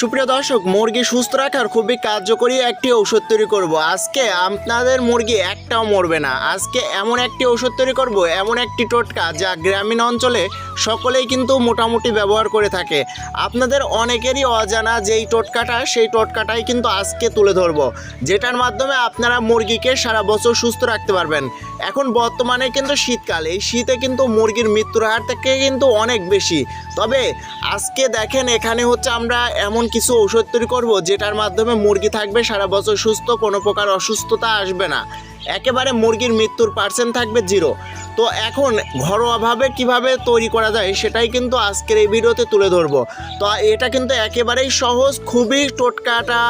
সুপ্রিয় দর্শক, মুরগি সুস্থ রাখার খুবই কার্যকরী একটি ঔষধ তৈরি করব। আজকে আপনাদের মুরগি একটাও মরবে না। আজকে এমন একটি ঔষধ তৈরি করব, এমন একটি টোটকা যা গ্রামীণ অঞ্চলে সকলেই কিন্তু মোটামুটি ব্যবহার করে থাকে। আপনাদের অনেকেরই অজানা যেই টোটকাটা, সেই টোটকাটাই কিন্তু আজকে তুলে ধরবো, যেটার মাধ্যমে আপনারা মুরগিকে সারা বছর সুস্থ রাখতে পারবেন। এখন বর্তমানে কিন্তু শীতকাল, এই শীতে কিন্তু মুরগির মৃত্যুর হার থেকে কিন্তু অনেক বেশি। তবে আজকে দেখেন, এখানে হচ্ছে আমরা এমন কিছু ঔষধ তৈরি করব, যেটার মাধ্যমে মুরগি থাকবে, সারা বছর সুস্থ, কোনো প্রকার অসুস্থতা আসবে না। একেবারে মুরগির মৃত্যুর পার্সেন্ট থাকবে জিরো তো এখন ঘরোয়াভাবে কীভাবে তৈরি করা যায়, সেটাই কিন্তু আজকের এই ভিডিওতে তুলে ধরব। তো এটা কিন্তু একেবারেই সহজ, খুবই টোটকাটা,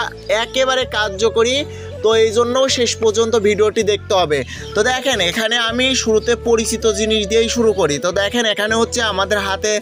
একেবারে কার্যকরী তো এই জন্য শেষ পর্যন্ত ভিডিওটি দেখতে হবে। তো দেখেন, এখানে আমি শুরুতে পরিচিত জিনিস দিয়েই শুরু করি। তো দেখেন, এখানে হচ্ছে আমাদের হাতে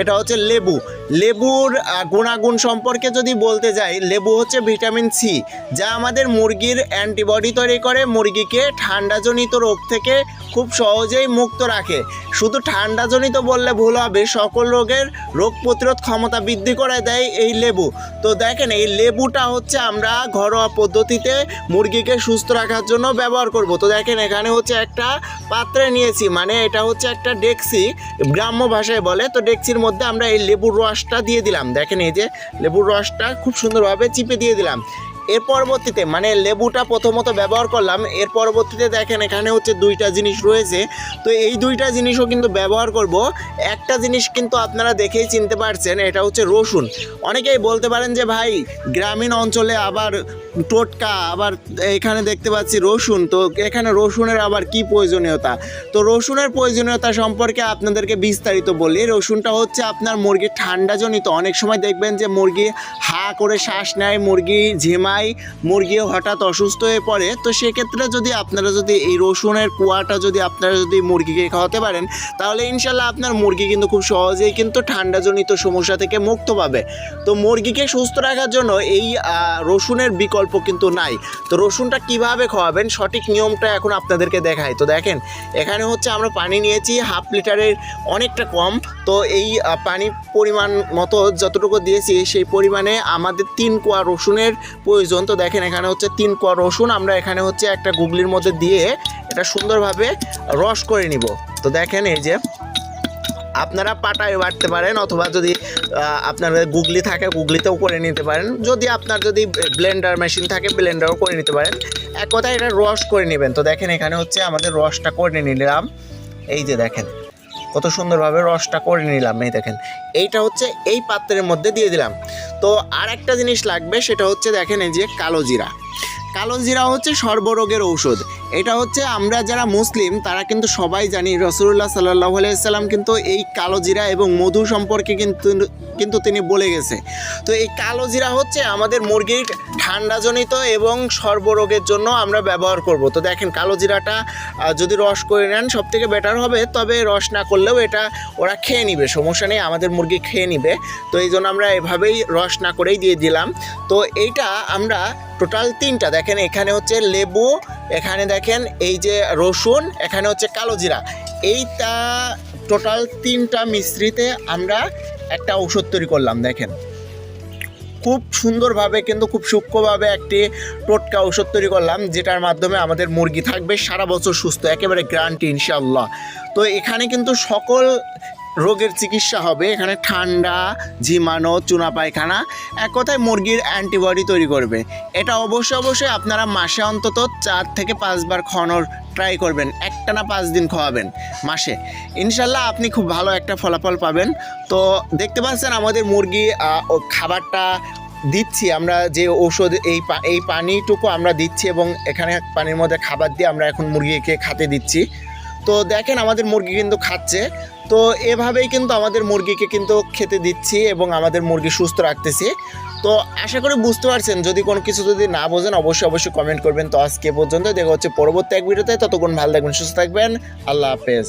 এটা হচ্ছে লেবু। লেবুর গুণাগুণ সম্পর্কে যদি বলতে যাই, লেবু হচ্ছে ভিটামিন সি, যা আমাদের মুরগির অ্যান্টিবডি তৈরি করে, মুরগিকে ঠান্ডাজনিত রোগ থেকে খুব সহজেই মুক্ত রাখে। শুধু ঠান্ডাজনিত বললে ভুল হবে, সকল রোগের রোগ প্রতিরোধ ক্ষমতা বৃদ্ধি করে দেয় এই লেবু। তো দেখেন, এই লেবুটা হচ্ছে আমরা ঘরোয়া পদ্ধতিতে মুরগিকে সুস্থ রাখার জন্য ব্যবহার করব। তো দেখেন, এখানে হচ্ছে একটা পাত্রে নিয়েছি মানে এটা হচ্ছে একটা ডেক্সি, গ্রাম্য ভাষায় বলে। তো ডেক্সির মধ্যে আমরা এই লেবুর রসটা দিয়ে দিলাম। দেখেন, এই যে লেবুর রসটা খুব সুন্দরভাবে চিপে দিয়ে দিলাম। এর পরবর্তীতে মানে লেবুটা প্রথমত ব্যবহার করলাম, এর পরবর্তীতে দেখেন এখানে হচ্ছে দুইটা জিনিস রয়েছে। তো এই দুইটা জিনিসও কিন্তু ব্যবহার করব। একটা জিনিস কিন্তু আপনারা দেখেই চিনতে পারছেন, এটা হচ্ছে রসুন। অনেকেই বলতে পারেন যে, ভাই, গ্রামীণ অঞ্চলে আবার টোটকা, আবার এখানে দেখতে পাচ্ছি রসুন, তো এখানে রসুনের আবার কি প্রয়োজনীয়তা? তো রসুনের প্রয়োজনীয়তা সম্পর্কে আপনাদেরকে বিস্তারিত বলি। রসুনটা হচ্ছে আপনার মুরগির ঠান্ডাজনিত, অনেক সময় দেখবেন যে মুরগি হা করে শ্বাস নেয়, মুরগি ঝিমায় মুরগিও হঠাৎ অসুস্থ হয়ে পড়ে, তো সেক্ষেত্রে যদি আপনারা যদি এই রসুনের কুয়াটা যদি আপনারা যদি মুরগিকে খাওয়াতে পারেন, তাহলে ইনশাল্লাহ আপনার মুরগি কিন্তু খুব সহজেই কিন্তু ঠান্ডাজনিত সমস্যা থেকে মুক্ত পাবে। তো মুরগিকে সুস্থ রাখার জন্য এই রসুনের বিকল্প কিন্তু নাই। তো রসুনটা কীভাবে খাওয়াবেন? সঠিক নিয়মটা এখন আপনাদেরকে দেখাই। তো দেখেন, এখানে হচ্ছে আমরা পানি নিয়েছি হাফ লিটারের অনেকটা কম। তো এই পানি পরিমাণ মতো যতটুকু দিয়েছি, সেই পরিমাণে আমাদের তিন কোয়া রসুনের প্রয়োজন। তো দেখেন এখানে হচ্ছে তিন কোয়া রসুন। আমরা এখানে হচ্ছে একটা গুগলির মধ্যে দিয়ে এটা সুন্দরভাবে রস করে নিব। তো দেখেন এই যে, আপনারা পাটায় বাটতে পারেন অথবা যদি আপনার গুগলি থাকে, গুগলিতেও করে নিতে পারেন। যদি আপনার যদি ব্লেন্ডার মেশিন থাকে, ব্লেন্ডারও করে নিতে পারেন। এক কথায় এটা রস করে নেবেন। তো দেখেন এখানে হচ্ছে আমাদের রসটা করে নিলাম। এই যে দেখেন, কত সুন্দরভাবে রসটা করে নিলাম। এই দেখেন, এইটা হচ্ছে এই পাত্রের মধ্যে দিয়ে দিলাম। তো আর একটা জিনিস লাগবে, সেটা হচ্ছে দেখেন এই যে কালো জিরা। কালো জিরা হচ্ছে সর্বরোগের ঔষধ। এটা হচ্ছে আমরা যারা মুসলিম, তারা কিন্তু সবাই জানি রসুল্লাহ সাল্লাহ আলাইসাল্লাম কিন্তু এই কালো জিরা এবং মধু সম্পর্কে কিন্তু কিন্তু তিনি বলে গেছে। তো এই কালো জিরা হচ্ছে আমাদের মুরগির ঠান্ডাজনিত এবং সর্বরোগের জন্য আমরা ব্যবহার করব। তো দেখেন কালো জিরাটা যদি রস করে নেন সব থেকে বেটার হবে, তবে রস না করলেও এটা ওরা খেয়ে নিবে, সমস্যা নেই, আমাদের মুরগি খেয়ে নিবে। তো এই জন্য আমরা এভাবেই রস না করেই দিয়ে দিলাম। তো এইটা আমরা টোটাল তিনটা, দেখেন এখানে হচ্ছে লেবু, এখানে দেখেন এই যে রসুন, এখানে হচ্ছে কালো জিরা। এইটা টোটাল তিনটা মিশ্রিতে আমরা একটা ঔষধ তৈরি করলাম, দেখেন। খুব সুন্দরভাবে কিন্তু খুব সূক্ষ্মভাবে একটি টোটকা ঔষধ তৈরি করলাম, যেটার মাধ্যমে আমাদের মুরগি থাকবে, সারা বছর সুস্থ, একেবারে গ্রান্টি ইনশাল্লাহ তো এখানে কিন্তু সকল রোগের চিকিৎসা হবে। এখানে ঠান্ডা, ঝিমানো, চুনা পায়খানা, এক কথায় মুরগির অ্যান্টিবডি তৈরি করবে। এটা অবশ্যই অবশ্যই আপনারা মাসে অন্তত চার থেকে পাঁচবার খাওয়ানোর ট্রাই করবেন। একটা না পাঁচ দিন খাওয়াবেন মাসে। ইনশাল্লাহ আপনি খুব ভালো একটা ফলাফল পাবেন। তো দেখতে পাচ্ছেন আমাদের মুরগি ও খাবারটা দিচ্ছি আমরা যে ঔষধ, এই এই পানিটুকু আমরা দিচ্ছি এবং এখানে পানির মধ্যে খাবার দিয়ে আমরা এখন মুরগিকে খাতে দিচ্ছি। তো দেখেন আমাদের মুরগি কিন্তু খাচ্ছে। তো এভাবেই কিন্তু আমাদের মুরগিকে কিন্তু খেতে দিচ্ছি এবং আমাদের মুরগি সুস্থ রাখতেছি। তো আশা করি বুঝতে পারছেন, যদি কোনো কিছু যদি না বোঝেন অবশ্যই অবশ্যই কমেন্ট করবেন। তো আজকে পর্যন্ত দেখা হচ্ছে পরবর্তী এক ভিডিওতে, ততক্ষণ ভালো থাকবেন, সুস্থ থাকবেন, আল্লাহ হাফেজ।